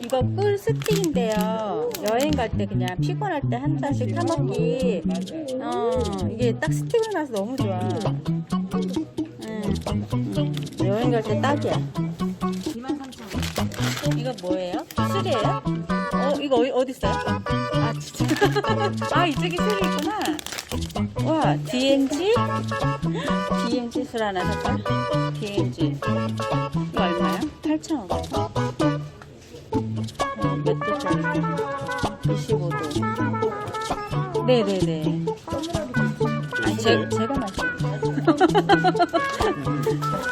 이거 꿀 스틱인데요. 여행 갈 때 그냥 피곤할 때 한 잔씩 타먹기. 어, 이게 딱 스틱으로 나서 너무 좋아. 응. 응. 여행 갈 때 딱이야. 23,000원. 이거 뭐예요? 술이에요? 어, 이거 어디, 어디 있어요? 아, 진짜. 아, 이쪽에 술이 있구나. 와, DNG? DNG 술 하나 살까? DNG. 이거 얼마야? 8,000원. 네네네. 아니, 제, 제가 마실게요.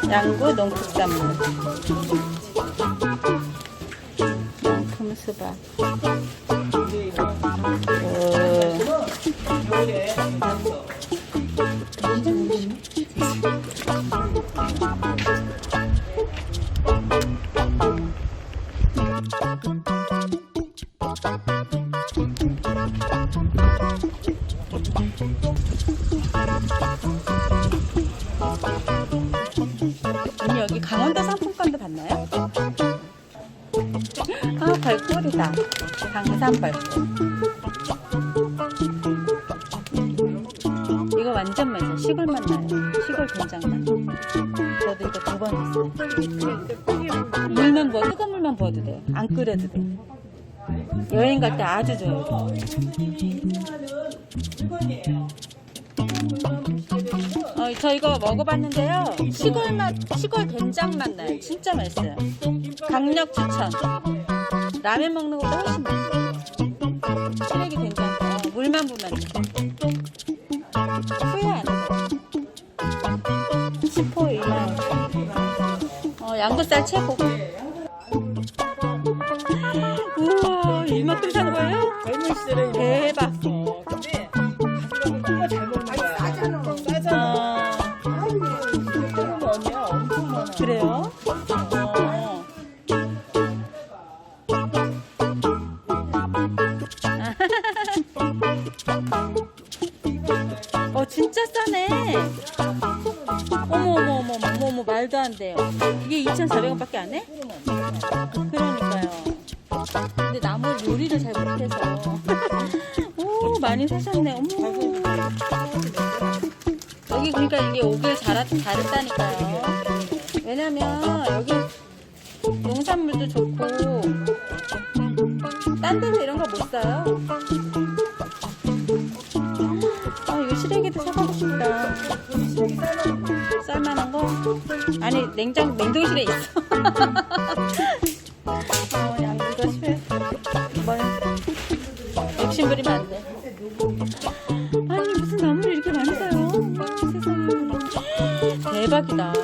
양구 농축산물. 명품 수박. 오. 여기 강원도 상품권도 받나요? 아 벌꿀이다. 강산 벌꿀 이거 완전 맛이야. 시골 맛 나요. 시골 된장 맛. 저도 이거 두 번 했어요. 물만 부어 뜨거운 물만 부어도 돼안 끓여도 돼 여행 갈 때 아주 좋아요 어, 저 이거 먹어봤는데요. 시골 맛, 시골 된장 맛 나요. 진짜 맛있어요. 강력 추천. 라면 먹는 것보다 훨씬 맛있어요. 쓰레기 된장. 어, 물만 돼. 후회 안 해요. 10호 2만 어, 양도살 최고. 우와, 이만큼 산 거예요? 젊은 시절에 대박. 엄청 많아. 그래요? 어. 어 진짜 싸네. 어머 어머 어머 어머 어머 말도 안 돼요. 이게 2,400원밖에 안 해? 그러니까요. 근데 나무 요리를 잘 못해서. 오 많이 사셨네. 어머. 여기 그러니까 이게 오길 잘 잘했다니까요. 왜냐면 여기 농산물도 좋고 딴 데서 이런 거 못 사요. 아 이거 시래기도 사가고 싶다. 쌀만한 거? 아니 냉장 냉동실에 있어. 어, 양 이거 싫어. 뭘 욕심 부리면 안 돼. 아니 무슨 대박이다.